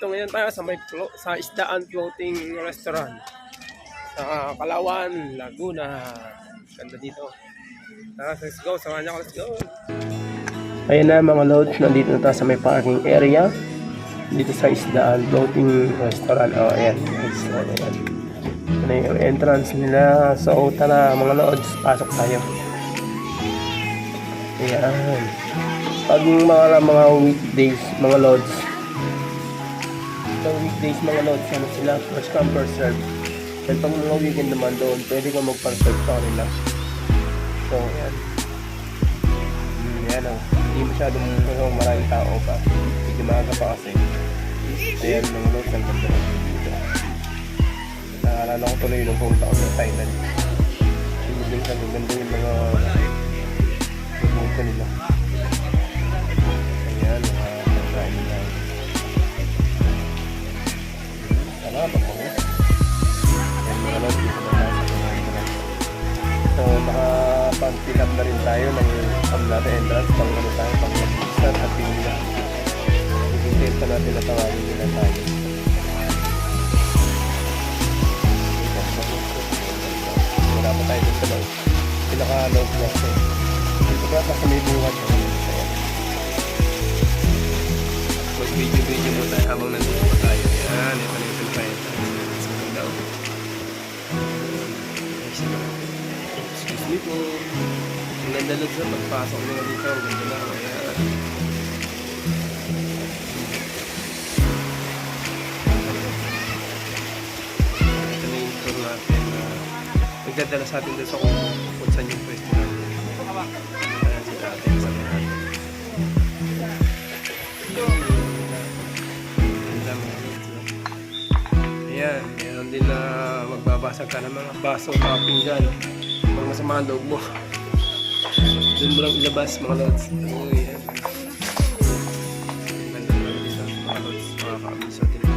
Dito ngayon tayo sa may sa Isdaan Floating Restaurant. Sa Kalawan, Laguna. Ganda dito. Tara, let's go. Samahan niyo ako. Let's go. Ayan na mga loads. Nandito na tayo sa may parking area. Dito sa Isdaan Floating Restaurant. Oh, ayan. Nice. Ayan. Ano yung entrance nila. So, tara mga loads. Pasok tayo. Ayan. Pag mga mga weekdays, mga loads, pag weekdays mga loads, ano sila, first come first serve. Then pag mga weekend naman doon, pwede ka mag-serve sa kanila. So, yan. Hmm, yan o. Hindi masyadong ano, maraming tao pa. Hindi maaga pa kasi. Ayan mga loads, ang ganda ng dito. Naalala ko tuloy nung pumunta ako sa Thailand. Hindi ang ganda yung mga pumunta nila. Tayo ng natin entrance pang ano tayo, pang start at pinila. I-detail pa natin na tawagin nila tayo. Wala pa tayo sa loob. Pinaka-low class eh. Dito ba, nasa may buwan. Mag-video-video mo tayo habang nandito pa tayo. Yan, ito na yung pinakain tayo. Let's go daw. Excuse me po. Ang ganda lang sa pagpasok nila dito. Ang ganda lang. Ayan. Ito na yung tour natin. Uh, nagdadala sa atin doon sa kung, kung saan yung pwesto natin. Ayan natin. Ganda mga no? Ayan, meron din na magbabasag ka ng mga baso, mga pinggan. Pag masama loob mo. Doon mo lang ilabas mga lods. Uy, yan. Ganda naman dito mga lods. Mga kamiso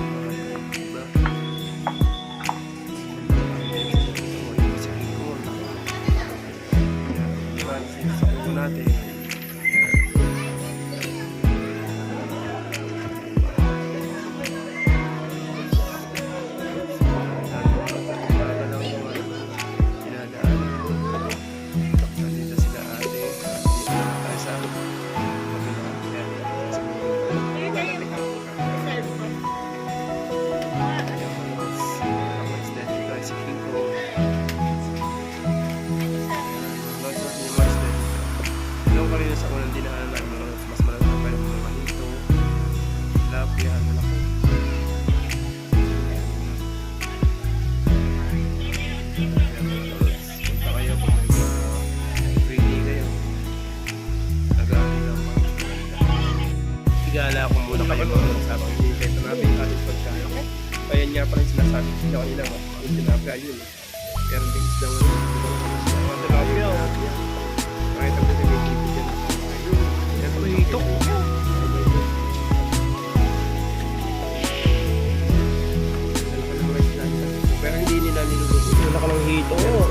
Muna kayo mga hinihintay ito namin yung ating pagkain. Kaya niya pa rin sinasabi ko sila kanina mo, yung tilapia yun. eh. Pero din isda mo. Mga tilapia. Kahit ang mga may dyan. Ayun. Yan may hitok. Pero hindi nila niluluto. Wala ka hito.